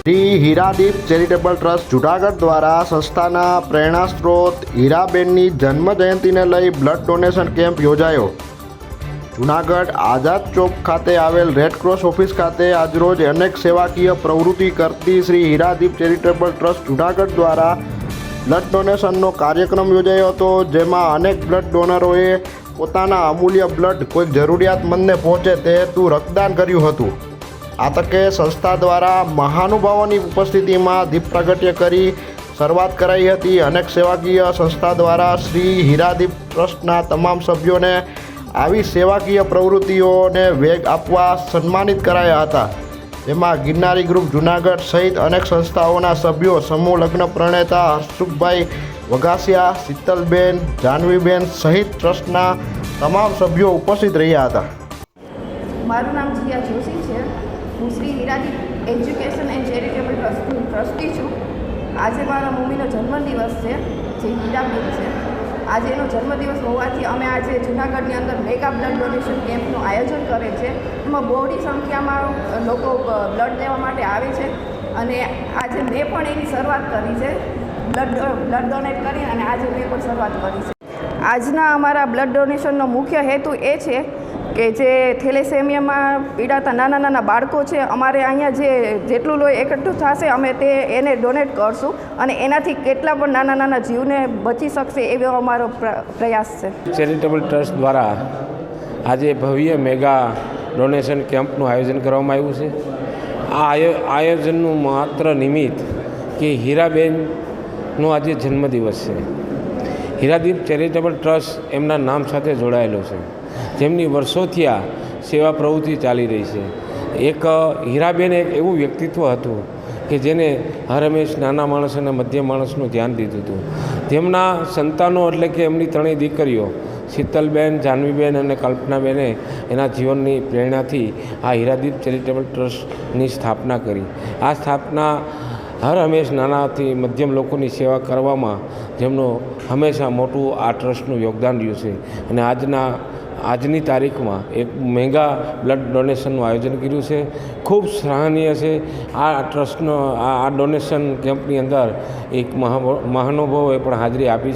Shri Hiradeep charitable trust Junagadh દ્વારા સંસ્થાના પ્રેરણા સ્ત્રોત હીરાબેનની જન્મ જયંતિને લઈ બ્લડ ડોનેશન કેમ્પ યોજાયો. જુનાગઢ આઝાદ ચોક ખાતે આવેલ રેડક્રોસ ઓફિસ ખાતે આજરોજ અનેક સેવાકીય પ્રવૃત્તિ કરતી શ્રી હીરાદીપ ચેરિટેબલ ટ્રસ્ટ જુનાગઢ દ્વારા બ્લડ ડોનેશનનો કાર્યક્રમ યોજાયો હતો, જેમાં અનેક બ્લડ ડોનરોએ પોતાના અમૂલ્ય બ્લડ કોઈ જરૂરિયાતમંદને પહોંચે તે હેતુ રક્તદાન કર્યું હતું. આ તકે સંસ્થા દ્વારા મહાનુભાવોની ઉપસ્થિતિમાં દીપ પ્રાગટ્ય કરી શરૂઆત કરાઈ હતી. અનેક સેવાકીય સંસ્થા દ્વારા શ્રી હીરાદીપ ટ્રસ્ટના તમામ સભ્યોને આવી સેવાકીય પ્રવૃત્તિઓને વેગ આપવા સન્માનિત કરાયા હતા. જેમાં ગિરનારી ગ્રુપ જુનાગઢ સહિત અનેક સંસ્થાઓના સભ્યો, સમૂહ લગ્ન પ્રણેતા હર્ષુખભાઈ વઘાસિયા, શીતલબેન, જાનવીબેન સહિત ટ્રસ્ટના તમામ સભ્યો ઉપસ્થિત રહ્યા હતા. મારું નામ જીયા જોશી છે. હું Shri Hiradeep education and charitable ટ્રસ્ટની ટ્રસ્ટી છું. આજે મારા મમ્મીનો જન્મદિવસ છે, જે હીરાબેન છે. આજે એનો જન્મદિવસ હોવાથી અમે આજે જૂનાગઢની અંદર મેગા બ્લડ ડોનેશન કેમ્પનું આયોજન કરે છે. એમાં બહોળી સંખ્યામાં લોકો બ્લડ લેવા માટે આવે છે. અને આજે મેં પણ એની શરૂઆત કરી છે. બ્લડ બ્લડ ડોનેટ કરી અને આજે મેં પણ શરૂઆત કરી છે. આજના અમારા બ્લડ ડોનેશનનો મુખ્ય હેતુ એ છે કે જે થેલેસેમિયામાં પીડાતા નાના નાના બાળકો છે, અમારે અહીંયા જે જેટલું લોહી એકઠું થશે, અમે તે એને ડોનેટ કરશું અને એનાથી કેટલા પણ નાના નાના જીવને બચી શકશે એવો અમારો પ્ર- પ્રયાસ છે. ચેરિટેબલ ટ્રસ્ટ દ્વારા આજે ભવ્ય મેગા ડોનેશન કેમ્પનું આયોજન કરવામાં આવ્યું છે. આ આયો, આયોજનનું માત્ર નિમિત્ત કે હીરાબેનનો આજે જન્મદિવસ છે. હીરાદીપ ચેરિટેબલ ટ્રસ્ટ એમના નામ સાથે જોડાયેલો છે. જેમની વર્ષોથી આ સેવા પ્રવૃત્તિ ચાલી રહી છે. એક હીરાબેન એક એવું વ્યક્તિત્વ હતું કે જેને હર હંમેશ નાના માણસ અને મધ્યમ માણસનું ધ્યાન દીધું હતું. તેમના સંતાનો એટલે કે એમની ત્રણેય દીકરીઓ, શીતલબેન જાહ્નવીબેન અને કલ્પનાબેને, એના જીવનની પ્રેરણાથી આ હીરાદીપ ચેરિટેબલ ટ્રસ્ટની સ્થાપના કરી. આ સ્થાપના હર હંમેશ નાનાથી મધ્યમ લોકોની સેવા કરવામાં જેમનો હંમેશા મોટું આ ટ્રસ્ટનું યોગદાન રહ્યું છે. અને આજના આજની તારીખમાં એક મેગા બ્લડ ડોનેશનનું આયોજન કર્યું છે. ખૂબ સરાહનીય છે. આ ટ્રસ્ટનો, આ ડોનેશન કેમ્પની અંદર એક મહા મહાનુભાવોએ પણ હાજરી આપી છે.